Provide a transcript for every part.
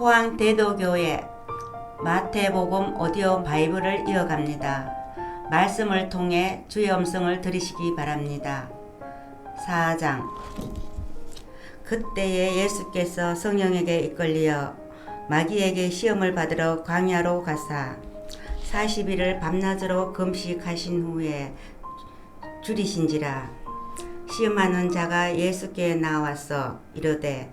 포항 대도교회 마태복음 오디오 바이블을 이어갑니다. 말씀을 통해 주의 음성을 들으시기 바랍니다. 4장 그때에 예수께서 성령에게 이끌려 마귀에게 시험을 받으러 광야로 가사 40일을 밤낮으로 금식하신 후에 줄이신지라 시험하는 자가 예수께 나와서 이르되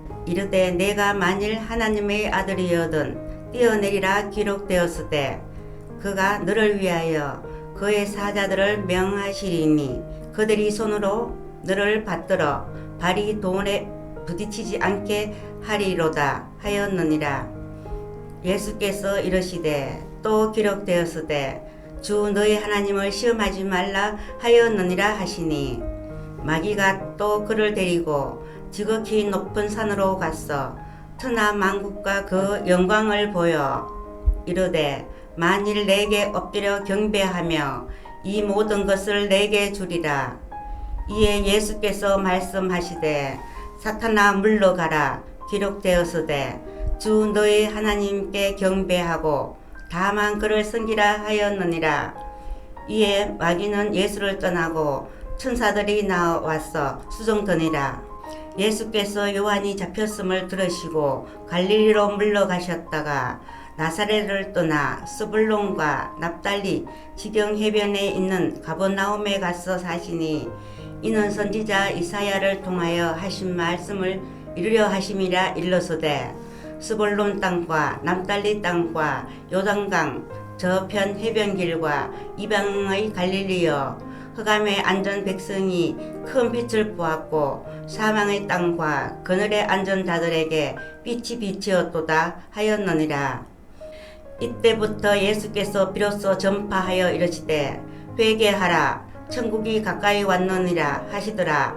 이르되 내가 만일 하나님의 아들이여든 뛰어내리라 기록되었을 때 그가 너를 위하여 그의 사자들을 명하시리니 그들이 손으로 너를 받들어 발이 돈에 부딪히지 않게 하리로다 하였느니라. 예수께서 이르시되 또 기록되었으되 주 너희 하나님을 시험하지 말라 하였느니라 하시니 마귀가 또 그를 데리고 지극히 높은 산으로 갔어. 천하 만국과 그 영광을 보여. 이르되 만일 내게 엎드려 경배하며 이 모든 것을 내게 주리라. 이에 예수께서 말씀하시되 사탄아 물러가라. 기록되었으되 주 너희 하나님께 경배하고 다만 그를 섬기라 하였느니라. 이에 마귀는 예수를 떠나고 천사들이 나와서 수종더니라 예수께서 요한이 잡혔음을 들으시고 갈릴리로 물러가셨다가 나사렛을 떠나 스불론과 납달리 지경 해변에 있는 가버나움에 가서 사시니 이는 선지자 이사야를 통하여 하신 말씀을 이루려 하심이라 일러서되 스불론 땅과 남달리 땅과 요단강 저편 해변길과 이방의 갈릴리여 흑암에 앉은 백성이 큰 빛을 보았고 사망의 땅과 그늘에 앉은 자들에게 빛이 비치었도다 하였느니라. 이때부터 예수께서 비로소 전파하여 이르시되 회개하라. 천국이 가까이 왔느니라 하시더라.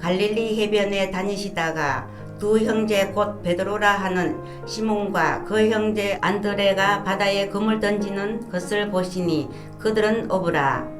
갈릴리 해변에 다니시다가 두 형제 곧 베드로라 하는 시몬과 그 형제 안드레가 바다에 금을 던지는 것을 보시니 그들은 어부라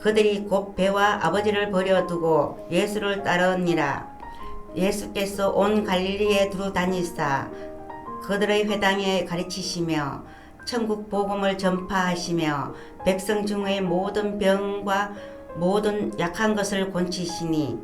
그들이 곧 배와 아버지를 버려두고 예수를 따르니라. 예수께서 온 갈릴리에 두루 다니사 그들의 회당에 가르치시며 천국 복음을 전파하시며 백성 중의 모든 병과 모든 약한 것을 곤치시니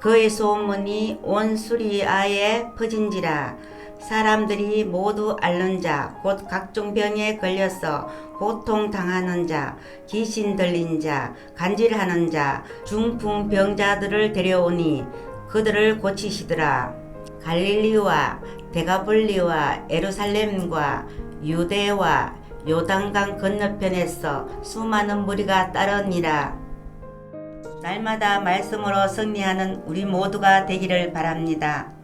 그의 소문이 온 수리아에 퍼진지라 사람들이 모두 앓는 자 곧 각종 병에 걸려서 고통 당하는 자 귀신 들린 자 간질하는 자 중풍 병자들을 데려오니 그들을 고치시더라 갈릴리와 데가볼리와 에루살렘과 유대와 요단강 건너편에서 수많은 무리가 따르니라 날마다 말씀으로 승리하는 우리 모두가 되기를 바랍니다.